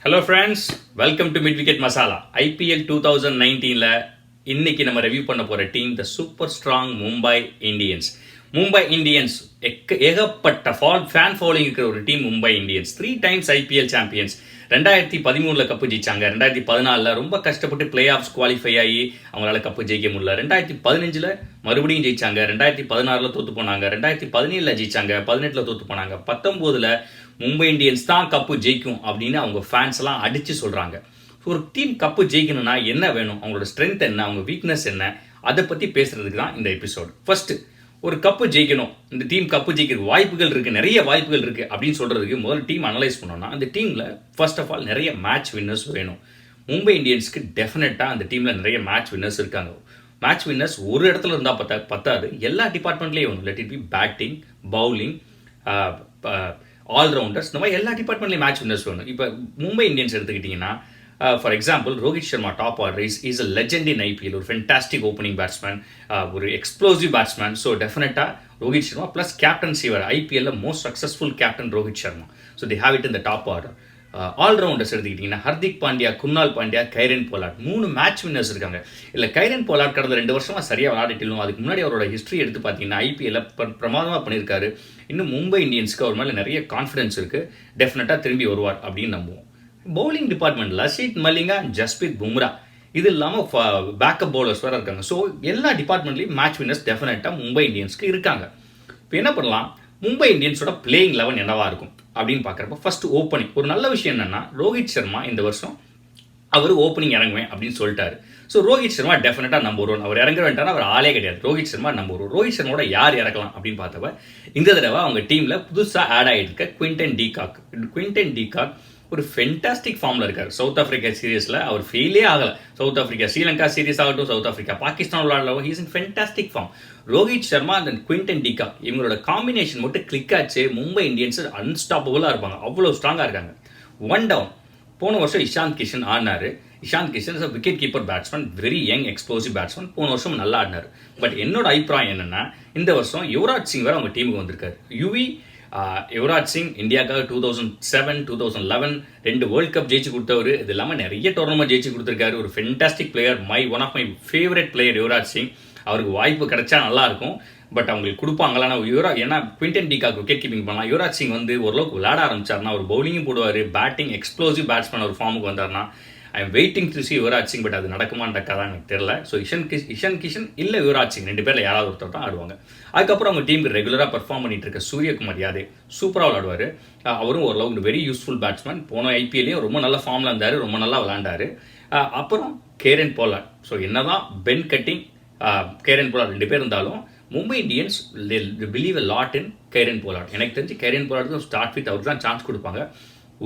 Hello friends welcome to mid wicket masala IPL two thousand நைன்டீனில் இன்னைக்கு நம்ம review பண்ண போகிற team the super strong Mumbai Indians Mumbai Indians எக்க ஏகப்பட்ட ஃபால் ஃபேன் ஃபாலோயிங் இருக்கிற ஒரு team Mumbai Indians three times IPL champions ரெண்டாயிரத்தி பதிமூணில் கப்பு ஜெயிச்சாங்க. ரெண்டாயிரத்தி பதினாலில் ரொம்ப கஷ்டப்பட்டு பிளே ஆஃப்ஸ் குவாலிஃபை ஆகி அவங்களால கப்பு ஜெயிக்க முடியல. ரெண்டாயிரத்தி பதினஞ்சில் மறுபடியும் ஜெயிச்சாங்க. ரெண்டாயிரத்தி பதினாறில் தோற்று போனாங்க. ரெண்டாயிரத்தி பதினேழில் ஜெயிச்சாங்க. பதினெட்டில் தோற்று போனாங்க. பத்தொம்போதில் மும்பை இந்தியன்ஸ் தான் கப்பு ஜெயிக்கும் அப்படின்னு அவங்க ஃபேன்ஸ் எல்லாம் சொல்கிறாங்க ஸோ ஒரு டீம் கப்பு ஜெயிக்கணும்னா என்ன வேணும்? அவங்களோட ஸ்ட்ரென்த் என்ன? அவங்க வீக்னஸ் என்ன? அதை பற்றி பேசுறதுக்கு தான் இந்த எபிசோடு ஃபஸ்ட்டு ஒரு கப்பு ஜெயிக்கணும். இந்த டீம் கப்பு ஜெயிக்கிற வாய்ப்புகள் இருக்குது நிறைய வாய்ப்புகள் இருக்குது அப்படின்னு சொல்கிறதுக்கு முதல்ல டீம் அனலைஸ் பண்ணோம்னா அந்த டீமில் ஃபர்ஸ்ட் ஆஃப் ஆல் நிறைய மேட்ச் வின்னர்ஸ் வேணும். மும்பை இந்தியன்ஸ்க்கு டெஃபினட்டாக அந்த டீமில் நிறைய மேட்ச் வின்னர்ஸ் இருக்காங்க. மேட்ச் வின்னர்ஸ் ஒரு இடத்துல இருந்தால் பத்தா பத்தாது. எல்லா டிபார்ட்மெண்ட்லேயும் வேணும். Let it be batting bowling allrounders இந்த மாதிரி எல்லா டிபார்ட்மெண்ட்லேயும் மேட்ச் வின்னர்ஸ் வேணும். இப்போ மும்பை இந்தியன்ஸ் எடுத்துக்கிட்டிங்கன்னா for example Rohit Sharma top order is is a legend in IPL ஒரு ஃபென்டாஸ்டிக் ஓப்பனிங் பேட்ஸ்மேன் ஒரு எக்ஸ்ப்ளோசிவ் பேட்ஸ்மேன் ஸோ டெஃபினட்டாக ரோஹித் சர்மா ப்ளஸ் கேப்டன் சீவர் ஐபிஎல்ல most successful captain Rohit Sharma so the have it இந்த top order allrounders எடுத்துக்கிட்டிங்கன்னா Hardik Pandya Krunal Pandya Kieron Pollard. மூணு match winners இருக்காங்க. இல்லை கைரன் போலாட் கடந்த ரெண்டு வருஷமாக சரியாக விளையாடிட்டிலும் அதுக்கு முன்னாடி அவரோட ஹிஸ்ட்ரி எடுத்து பார்த்தீங்கன்னா ஐபிஎல்ல பிரமாதமாக பண்ணியிருக்காரு. இன்னும் மும்பை இந்தியன்ஸ்க்கு அவர் மேலே நிறைய கான்ஃபிடன்ஸ் இருக்குது டெஃபினட்டாக திரும்பி வருவார் அப்படின்னு நம்புவோம். பவுலிங் டிபார்ட்மெண்ட் லசித் மலிங்கா ஜஸ்பீத் பும்ரா இது இல்லாமல் பேக்கப் பவுலர்ஸ் வேறு இருக்காங்க. ஸோ எல்லா டிபார்ட்மெண்ட்லேயும் மேட்ச் வின்னர்ஸ் டெஃபினட்டாக மும்பை இந்தியன்ஸ்க்கு இருக்காங்க. இப்போ என்ன பண்ணலாம்? மும்பை இந்தியன்ஸோட பிளேயிங் லெவன் என்னவா இருக்கும்? அப்படின்னு பார்க்குறப்ப ஃபர்ஸ்ட் ஓப்பனிங் ஒரு நல்ல விஷயம் என்னென்னா ரோஹித் சர்மா இந்த வருஷம் அவர் ஓப்பனிங் இறங்குவேன் அப்படின்னு சொல்லிட்டாரு. ஸோ ரோஹித் சர்மா டெஃபினட்டாக நம்பர் ஒன் அவர் இறங்க வேண்டாம் அவர் ஆளே கிடையாது. ரோஹித் சர்மா நம்பர் ஒன் ரோஹித் சர்மாவோட யார் இறக்கலாம் அப்படின்னு பார்த்தப்ப இந்த தடவை அவங்க டீமில் புதுசாக add ஆகிருக்க Quinton de Kock Quinton de Kock ஒரு ஃபென்டாஸ்டிக் ஃபார்மில் இருக்கார். சவுத் ஆஃப்ரிக்கா சீரீஸில் அவர் ஃபெயிலே ஆகலை. சவுத் ஆஃப்ரிக்கா ஸ்ரீலங்கா சீரீஸ் ஆகட்டும் சவுத் ஆஃப்ரிக்கா பாகிஸ்தான் விளாடலாம் he's in fantastic form Rohit Sharma அந்த குவிண்டன் டிகா இவங்களோட காம்பினேஷன் மட்டும் கிளிக் ஆச்சு. மும்பை இந்தியன்ஸ் அன்ஸ்டாப்பபுளாக இருப்பாங்க. அவ்வளோ ஸ்ட்ராங்காக இருக்காங்க. ஒன் டவுன் போன வருஷம் இஷாந்த் கிஷன் ஆடினார். Ishan Kishan is wicket keeper batsman very young explosive batsman போன வருஷம் நல்லா ஆடினார். பட் என்னோட அபிப்பிராயம் என்னென்னா இந்த வருஷம் யுவராஜ் சிங் வேறு அவங்க டீமுக்கு வந்திருக்காரு. யுவி யுவராஜ் சிங் இந்தியாவுக்காக two thousand seven two thousand eleven ரெண்டு வேர்ல்ட் கப் ஜெயிச்சு கொடுத்தவர். இது இல்லாமல் நிறைய டோர்னமெண்ட் ஜெயிச்சு கொடுத்துருக்காரு. ஒரு fantastic player my one of my favourite player Yuvraj Singh. அவருக்கு வாய்ப்பு கிடைச்சா நல்லாயிருக்கும் பட் அவங்களுக்கு கொடுப்பாங்களான யுவரா ஏன்னா குவிண்டன் டிகாக் விக்கெட் கீப்பிங் பண்ணலாம். யுவராஜ் சிங் வந்து ஓரளவுக்கு விளையாட ஆரம்பிச்சார்னா ஒரு பவுலிங்கும் போடுவார். பேட்டிங் எக்ஸ்ப்ளோசிவ் பேட்ஸ்மேன் ஒரு ஃபார்முக்கு வந்தார்னா I am waiting to see Yuvraj Singh but அது நடக்குமான்ற கதை எனக்கு தெரியல. ஸோ இஷன் கிஷ் இஷன் கிஷன் இல்லை யுவராஜ் சிங் ரெண்டு பேரில் யாராவது ஒருத்தர் தான் ஆடுவாங்க. அதுக்கப்புறம் அவங்க டீமுக்கு ரெகுலராக பர்ஃபார்ம் பண்ணிட்டு இருக்க சூரியகுமார் யாதே. சூப்பராக விளாடுவார் அவரும் ஓரளவுக்கு வெரி யூஸ்ஃபுல் பேட்ஸ்மேன் போன ஐபிஎல்லையும் ரொம்ப நல்ல ஃபார்மில் இருந்தார். ரொம்ப நல்லா விளாண்டாரு அப்புறம் கேரன் போலார் ஸோ என்னதான் பென் கட்டிங் கேரன் போலார் ரெண்டு பேர் இருந்தாலும் Mumbai Indians believe a lot in Kieron Pollard எனக்கு தெரிஞ்சு கேரன் போலாட் ஸ்டார்ட் வித் அவருக்கு தான் சான்ஸ் கொடுப்பாங்க.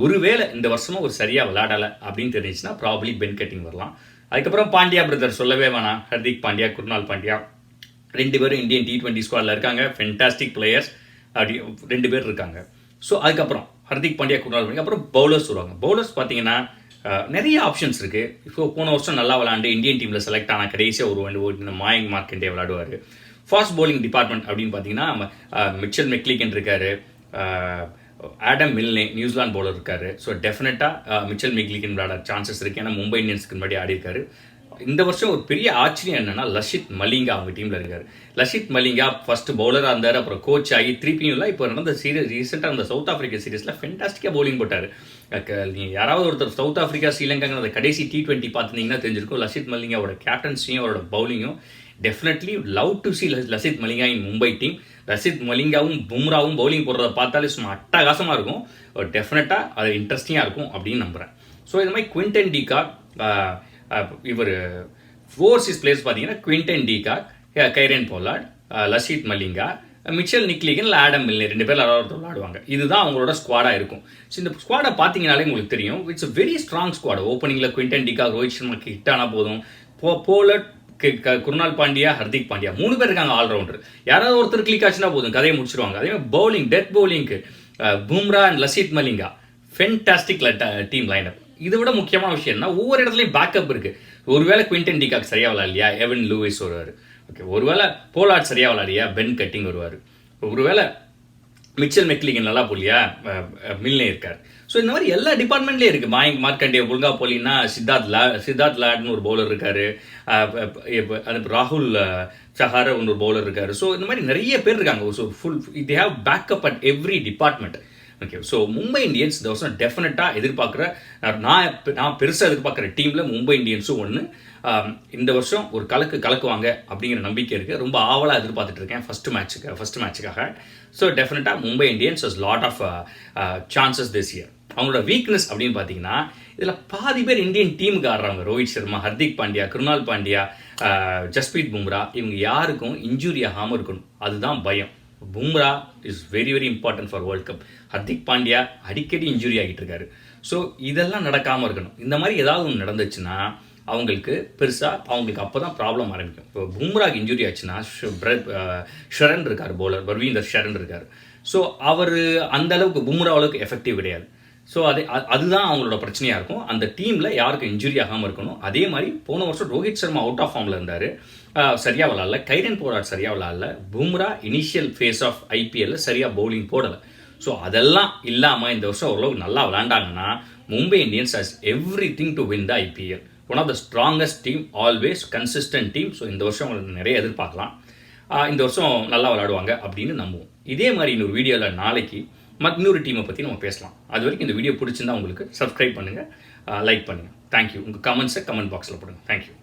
ஒருவேளை இந்த வருஷமும் ஒரு சரியாக விளையாடலை அப்படின்னு தெரிஞ்சுன்னா ப்ராப்ளி பென் கட்டிங் வரலாம். அதுக்கப்புறம் பாண்டியா பிரதர் சொல்லவே வேணாம். ஹர்திக் பாண்டியா குர்னால் பாண்டியா ரெண்டு பேரும் இந்தியன் டி டுவெண்ட்டி ஸ்குவாடில் இருக்காங்க. ஃபென்டாஸ்டிக் பிளேயர்ஸ் அப்படி ரெண்டு பேர் இருக்காங்க. ஸோ அதுக்கப்புறம் ஹர்திக் பாண்டியா குர்னால் பாண்டியா அப்புறம் பவுலர்ஸ் வருவாங்க. பவுலர்ஸ் பார்த்தீங்கன்னா நிறைய ஆப்ஷன்ஸ் இருக்குது இப்போ போன வருஷம் நல்லா விளாண்டு இந்தியன் டீமில் செலக்ட் ஆனால் கடைசியாக ஒரு வண்டி இந்த மாயங் மார்க்கெண்டே விளாடுவார் ஃபாஸ்ட் பவுலிங் டிபார்ட்மெண்ட் அப்படின்னு பார்த்தீங்கன்னா மிச்சல் மெக்லிகன் இருக்காரு. Adam Milne New Zealand bowler இருக்காரு. ஸோ டெஃபினட்டாக மிச்சல் மெக்லிகன் விளையாட சான்சஸ் இருக்குது ஏன்னா மும்பை இந்தியன்ஸ்க்கு முன்னாடி ஆடி இருக்காரு. இந்த வருஷம் ஒரு பெரிய ஆச்சரியம் என்னன்னா லஷித் மலிங்கா அவங்க டீமில் இருக்கார். லஷித் மலிங்கா ஃபர்ஸ்ட் பவுலராக இருந்தார் அப்புறம் கோச் ஆகி திருப்பியும் இல்லை இப்போ நடந்த சீரியஸ் ரீசெண்டாக அந்த சவுத் ஆஃப்ரிக்கா சீரீஸில் ஃபென்டாஸ்டிக்காக பவுலிங் போட்டார். நீங்கள் யாராவது ஒருத்தர் சவுத் ஆஃப்ரிக்கா ஸ்ரீலங்காங்கிற கடைசி டி டுவெண்ட்டி பார்த்துருந்தீங்கன்னா தெரிஞ்சிருக்கும். லஷித் மலிங்காவோட கேப்டன்சியும் அவரோட பவுலிங்கும் definitely love to see Lasith Malinga in Mumbai team Lasith மலிங்காவும் பும்ராவும் பவுலிங் போடுறத பார்த்தாலே சும்மா அட்டகாசமாக இருக்கும். டெஃபினட்டாக அது இன்ட்ரெஸ்டிங்காக இருக்கும் அப்படின்னு நம்புகிறேன் ஸோ இந்த மாதிரி குவிண்டன் டிகா இவர் ஓவர்சீஸ் பிளேயர்ஸ் பார்த்தீங்கன்னா Quinton de Kock Kieron Pollard Lasith Malinga Mitchell McClenaghan இல்லை ஆடம் மில்லே ரெண்டு பேர் யாராவது விளாடுவாங்க இதுதான் அவங்களோட ஸ்குவாடாக இருக்கும். ஸோ இந்த ஸ்குவாடை பார்த்தீங்கனாலே உங்களுக்கு தெரியும். இட்ஸ் வெரி ஸ்ட்ராங் ஸ்குவாட் ஓப்பனிங்கில் குவிண்டன் டிகா ரோஹித் சர்மாக்கு ஹிட் ஆனால் போதும். போ போலட் குருணால் பாண்டியா ஹர்திக் பாண்டியா. மூணு பேர் இருக்காங்க ஆல்ரவுண்டர் யாராவது ஒருத்தர் கிளிக் ஆச்சுன்னா போதும் கதையை முடிச்சிருவாங்க. அதே மாதிரி bowling death பவுலிங்க்கு Bumrah and Lasith Malinga. Fantastic team lineup இதை விட முக்கியமான விஷயம் என்ன ஒவ்வொரு இடத்துலையும் பேக்கப் இருக்கு. ஒருவேளை குவிண்டன் டிகாக் சரியா விளையாடலையா? எவன் லூவிஸ் வருவார். ஓகே ஒருவேளை போலாட் சரியா விளையாடியா பென் கட்டிங் வருவார். ஒருவேளை மிச்சல் மெக்லிகன் நல்லா போலியா மில்னே இருக்கார். ஸோ இந்த மாதிரி எல்லா டிபார்ட்மெண்ட்லேயும் இருக்குது மாயங்க் மார்க்கண்டே புல்கா போலின்னா சித்தார்த் லா சித்தார்த் லாட்னு ஒரு பவுலர் இருக்கார். அது ராகுல் சஹார ஒரு பவுலர் இருக்கார். ஸோ இந்த மாதிரி நிறைய பேர் இருக்காங்க. So full they have backup at every department okay so Mumbai Indians இந்த வருஷம் டெஃபினட்டாக எதிர்பார்க்குற நான் நான் பெருசாக எதிர்பார்க்குற டீமில் மும்பை இந்தியன்ஸும் ஒன்று இந்த வருஷம் ஒரு கலக்கு கலக்குவாங்க அப்படிங்கிற நம்பிக்கை இருக்குது ரொம்ப ஆவலாக எதிர்பார்த்துட்டு இருக்கேன் ஃபஸ்ட்டு மேட்ச்சுக்கு ஃபஸ்ட்டு மேட்ச்சுக்காக ஸோ டெஃபினட்டாக Mumbai Indians is lot of chances this year அவங்களோட வீக்னஸ் அப்படின்னு பார்த்தீங்கன்னா இதில் பாதி பேர் இந்தியன் டீமுக்கு ஆடுறாங்க. ரோஹித் சர்மா ஹர்திக் பாண்டியா கிருணால் பாண்டியா uh, ஜஸ்பீத் பும்ரா. இவங்க யாருக்கும் இன்ஜூரி ஆகாமல் இருக்கணும். அதுதான் பயம். Bumrah is very very important for World Cup Hardik Pandya அடிக்கடி இன்ஜுரி ஆகிட்டு இருக்காரு. ஸோ இதெல்லாம் நடக்காமல் இருக்கணும். இந்த மாதிரி ஏதாவது ஒன்று நடந்துச்சுன்னா அவங்களுக்கு பெருசாக அவங்களுக்கு அப்போ தான் ப்ராப்ளம் ஆரம்பிக்கும். இப்போ பும்ராக்கு இன்ஜுரி ஆச்சுன்னா ஷு- ஷரன் இருக்கார் பவுலர் பர்வீந்தர் ஷரன் இருக்கார். ஸோ அவர் அந்த அளவுக்கு பும்ரா அளவுக்கு எஃபெக்டிவ் கிடையாது. ஸோ அது அதுதான் அவங்களோட பிரச்சனையாக இருக்கும். அந்த டீமில் யாருக்கும் இன்ஜுரி ஆகாமல் இருக்கணும். அதே மாதிரி போன வருஷம் ரோஹித் சர்மா அவுட் ஆஃப் ஃபார்மில் இருந்தார். சரியாக விளாட்ல. கைரன் போராட் சரியாக விளாட்ல. பும்ரா இனிஷியல் ஃபேஸ் ஆஃப் ஐபிஎல்ல சரியாக பவுலிங் போடலை. ஸோ அதெல்லாம் இல்லாமல் இந்த வருஷம் ஓரளவுக்கு நல்லா விளாண்டாங்கன்னா Mumbai Indians has everything to win the IPL one of the strongest team always consistent team so இந்த வருஷம் உங்களுக்கு நிறைய எதிர்பார்க்கலாம். இந்த வருஷம் நல்லா விளாடுவாங்க அப்படின்னு நம்புவோம். இதே மாதிரி இன்னொரு வீடியோவில் நாளைக்கு மத் இன்னொரு டீமை பற்றி நம்ம பேசலாம். அது வரைக்கும் இந்த வீடியோ பிடிச்சிருந்தா உங்களுக்கு சப்ஸ்கிரைப் பண்ணுங்கள் லைக் பண்ணுங்கள் தேங்க்யூ உங்கள் கமெண்ட்ஸை கமெண்ட் பாக்ஸில் போடுங்க. தேங்க்யூ